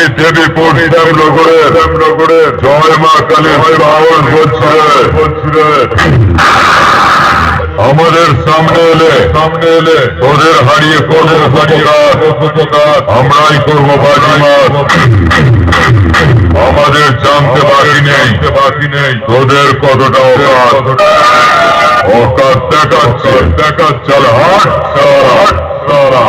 আমি দেবী পশ্চিম শ্যামনগরে শ্যামনগরে জয় মা কালী পাওয়ার করছে আমাদের সামনে এলে সামনে এলে তোদের হারিয়ে করব আমরাই করব বাজিমাত আমাদের জানতে বাকি নেই। বাকি নেই তোদের কতটা অকাত অকাত দেখাচ্ছে দেখাচ্ছে, হাট সারা হাট সারা